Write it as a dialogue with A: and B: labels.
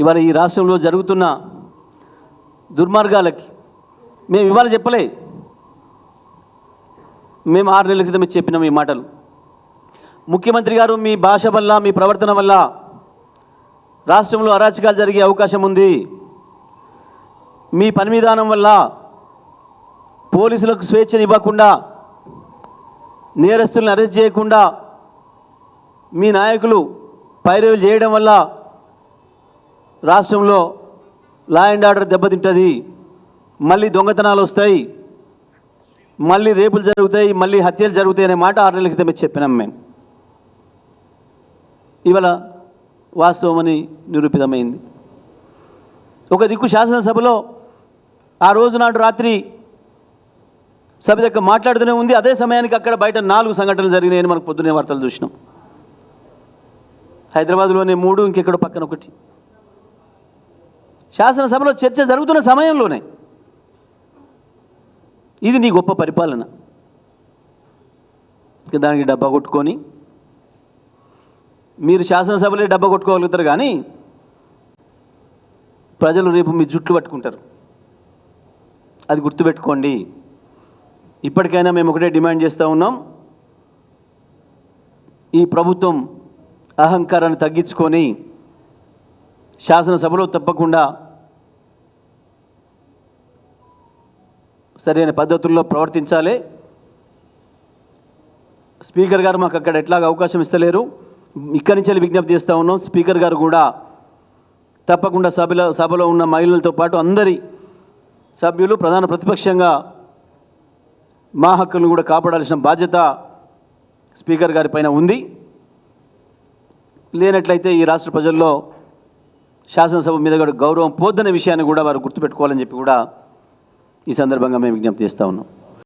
A: ఇవాళ ఈ రాష్ట్రంలో జరుగుతున్న దుర్మార్గాలకి మేము ఇవాళ చెప్పలే. మేము ఆరు నెలల క్రితం చెప్పినాం ఈ మాటలు. ముఖ్యమంత్రి గారు మీ భాష వల్ల మీ ప్రవర్తన వల్ల రాష్ట్రంలో అరాచకాలు జరిగే అవకాశం ఉంది. మీ పని విధానం వల్ల పోలీసులకు స్వేచ్ఛనివ్వకుండా నేరస్తులను అరెస్ట్ చేయకుండా మీ నాయకులు పైరవీలు చేయడం వల్ల రాష్ట్రంలో లా అండ్ ఆర్డర్ దెబ్బతింటుంది. మళ్ళీ దొంగతనాలు వస్తాయి. మళ్ళీ రేపులు జరుగుతాయి. మళ్ళీ హత్యలు జరుగుతాయి అనే మాట ఆరు నెలల క్రితమే చెప్పినాం మేము. ఇవాళ వాస్తవమని నిరూపితమైంది. ఒక దిక్కు శాసనసభలో ఆ రోజు నాడు రాత్రి సభ దగ్గర మాట్లాడుతూనే ఉంది. అదే సమయానికి అక్కడ బయట నాలుగు సంఘటనలు జరిగినాయని మనకు పొద్దునే వార్తలు చూసినాం. హైదరాబాద్లోనే మూడు ఇంకెక్కడో పక్కన ఒకటి. శాసనసభలో చర్చ జరుగుతున్న సమయంలోనే. ఇది నీ గొప్ప పరిపాలన. దానికి డబ్బా కొట్టుకొని మీరు శాసనసభలే డబ్బా కొట్టుకోగలుగుతారు కానీ ప్రజలు రేపు మీ జుట్లు పట్టుకుంటారు. అది గుర్తుపెట్టుకోండి. ఇప్పటికైనా మేము ఒకటే డిమాండ్ చేస్తూ ఉన్నాం. ఈ ప్రభుత్వం అహంకారాన్ని తగ్గించుకొని శాసనసభలో తప్పకుండా సరైన పద్ధతుల్లో ప్రవర్తించాలి. స్పీకర్ గారు మాకు అక్కడ ఎట్లాగ అవకాశం ఇస్తలేరు. ఇక్కడి నుంచి విజ్ఞప్తి చేస్తూ ఉన్నాం. స్పీకర్ గారు కూడా తప్పకుండా సభలో సభలో ఉన్న మహిళలతో పాటు అందరి సభ్యులు ప్రధాన ప్రతిపక్షంగా మా హక్కులను కూడా కాపాడాల్సిన బాధ్యత స్పీకర్ గారి పైన ఉంది. లేనట్లయితే ఈ రాష్ట్ర ప్రజల్లో శాసనసభ మీద కూడా గౌరవం పోద్దనే విషయాన్ని కూడా వారు గుర్తుపెట్టుకోవాలని చెప్పి కూడా ఈ సందర్భంగా మేము విజ్ఞప్తి చేస్తూ ఉన్నాం.